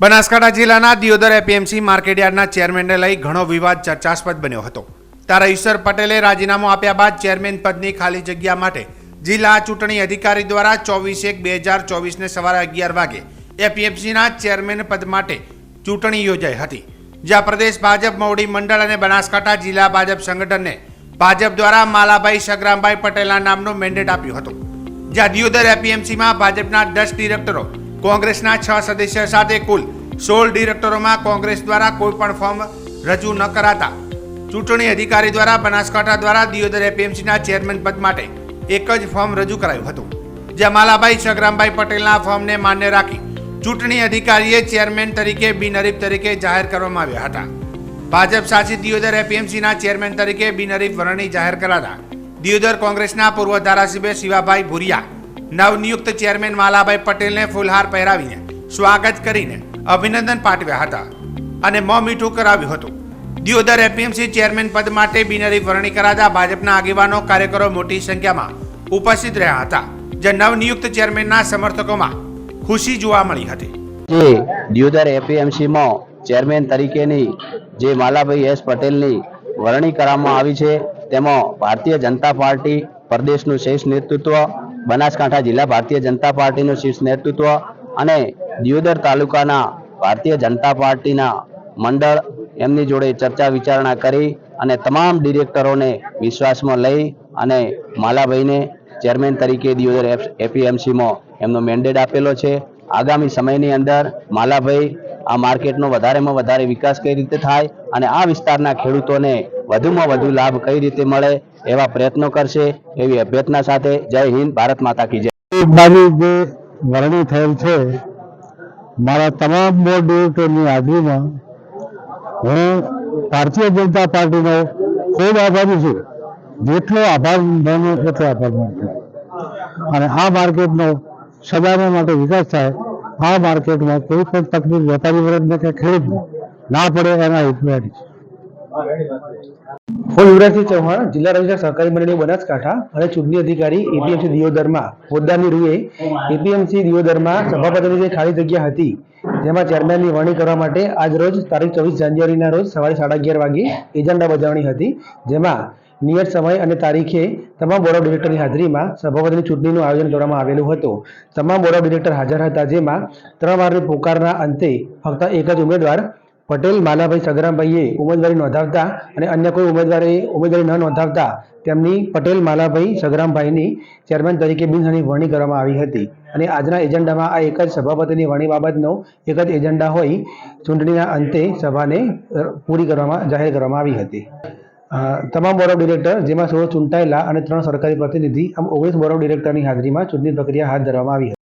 બનાસકાંઠા જિલ્લાના દિયોદર એપીએમસી માર્કેટયાર્ડના ચેરમેનને લઈ ઘણો વિવાદ ચર્ચાસ્પદ બન્યો હતો. ત્યારે ઈશ્વર પટેલે રાજીનામું આપ્યા બાદ ચેરમેન પદની ખાલી જગ્યા માટે જિલ્લા ચૂંટણી અધિકારી દ્વારા ચોવીસ એક બે હજાર ચોવીસને સવારે અગિયાર વાગે એપીએમસીના ચેરમેન પદ માટે ચૂંટણી યોજાઈ હતી. જ્યાં પ્રદેશ ભાજપ, મોવડી મંડળ અને બનાસકાંઠા જિલ્લા ભાજપ સંગઠનને ભાજપ દ્વારા માલાભાઈ સગરામભાઈ પટેલના નામનો મેન્ડેટ આપ્યું હતું. જ્યાં દિયોદર એપીએમસીમાં ભાજપના દસ ડિરેક્ટરો કોંગ્રેસના છ સદસ્ય સાથે કુલ સોળ ડિરેક્ટરોમાં કોંગ્રેસ દ્વારા કોઈપણ ફોર્મ રજૂ ન કરાતા. ચૂંટણી અધિકારી દ્વારા બનાસકાંઠા દ્વારા દિયોદર એપીએમસીના ચેરમેન પદ માટે એક જ ફોર્મ રજૂ કરાયું હતું, જ્યાં સગરામભાઈ પટેલના ફોર્મને માન્ય રાખી ચૂંટણી અધિકારીએ ચેરમેન તરીકે બિનહરીફ તરીકે જાહેર કરવામાં આવ્યા હતા. ભાજપ શાસિત દિયોદર એપીએમસીના ચેરમેન તરીકે બિનહરીફ વરણી જાહેર કરાતા દિયોદર કોંગ્રેસના પૂર્વ ધારાસભ્ય શિવાભાઈ ભુરિયા નવનિયુક્ત ચેરમેન માલાભાઈ પટેલને ફૂલહાર પહેરાવીને સ્વાગત કરીને અભિનંદન પાઠવ્યા હતા અને મોં મીઠું કરાવ્યું હતું. દિયોદર એપીએમસી ચેરમેન પદ માટે બિનરી વરણી કરાતા ભાજપના આગેવાનો કાર્યકરો મોટી સંખ્યામાં ઉપસ્થિત રહ્યા હતા, જે નવનિયુક્ત ચેરમેનના સમર્થકોમાં ખુશી જોવા મળી હતી. જે દિયોદર એપીએમસીમાં ચેરમેન તરીકેની જે માલાભાઈ એસ પટેલની વરણી કરવામાં આવી છે, તેમાં ભારતીય જનતા પાર્ટી પ્રદેશનું શીર્ષ નેતૃત્વ બનાસકાંઠા જિલ્લા ભારતીય જનતા પાર્ટીનું શીર્ષ નેતૃત્વ અને દિયોદર તાલુકાના ભારતીય જનતા પાર્ટીના મંડળ એમની જોડે ચર્ચા વિચારણા કરી અને તમામ ડિરેક્ટરોને વિશ્વાસમાં લઈ અને માલાભાઈને ચેરમેન તરીકે દિયોદર એપીએમસીમાં એમનો મેન્ડેટ આપેલો છે. આગામી સમયની અંદર માલાભાઈ આ માર્કેટનો વધારેમાં વધારે વિકાસ કઈ રીતે થાય અને આ વિસ્તારના ખેડૂતોને વધુમાં વધુ લાભ કઈ રીતે મળે એવા પ્રયત્નો કરશે એવી અભ્યર્થના સાથે જય હિન્દ, ભારત માતા કી જય. બાજુ જે વરણી થયેલ છે, મારા તમામ બોર્ડ ડિરેક્ટરની હાજરીમાં હું ભારતીય જનતા પાર્ટીનો ખૂબ આભારી છું. જેટલો આભાર માનું એટલો આભાર માનું અને આ માર્કેટનો સદાને માટે વિકાસ થાય આ માર્કેટમાં કોઈ પણ તકલીફ વેપારી વર્ગને કે ખેડૂતને ના પડે એના હિતમાં હું ચૌહાણ, જિલ્લા રજિસ્ટ્રાર સહકારી મંડળી બનાસકાંઠા અને ચૂંટણી અધિકારી એપીએમસી દિયોદરમાં, હોદ્દાની સભાપતિની ખાલી જગ્યા હતી, જેમાં ચેરમેનની વરણી કરવા માટે આજ રોજ તારીખ ચોવીસ જાન્યુઆરીના રોજ સવારે સાડા અગિયાર વાગે એજન્ડા બજાવણી હતી, જેમાં નિયત સમય અને તારીખે તમામ બોર્ડ ઓફ ડિરેક્ટરની હાજરીમાં સભાપતિની ચૂંટણીનું આયોજન કરવામાં આવેલું હતું. તમામ બોર્ડ ઓફ ડિરેક્ટર હાજર હતા, જેમાં ત્રણ વારની પોકારના અંતે ફક્ત એક જ ઉમેદવાર પટેલ માલાભાઈ સગરામભાઈએ ઉમેદવારી નોંધાવતા અને અન્ય કોઈ ઉમેદવારે ઉમેદવારી ન નોંધાવતા તેમની પટેલ માલાભાઈ સગરામભાઈની ચેરમેન તરીકે બિનહની વરણી કરવામાં આવી હતી. અને આજના એજન્ડામાં આ એક જ સભાપતિની વરણી બાબતનો એક જ એજન્ડા હોય ચૂંટણીના અંતે સભાને પૂરી કરવામાં, જાહેર કરવામાં આવી હતી. તમામ બોર્ડ ડિરેક્ટર, જેમાં સોળ ચૂંટાયેલા અને ત્રણ સરકારી પ્રતિનિધિ, આમ ઓગણીસ બોર્ડ ડિરેક્ટરની હાજરીમાં ચૂંટણી પ્રક્રિયા હાથ ધરવામાં આવી હતી.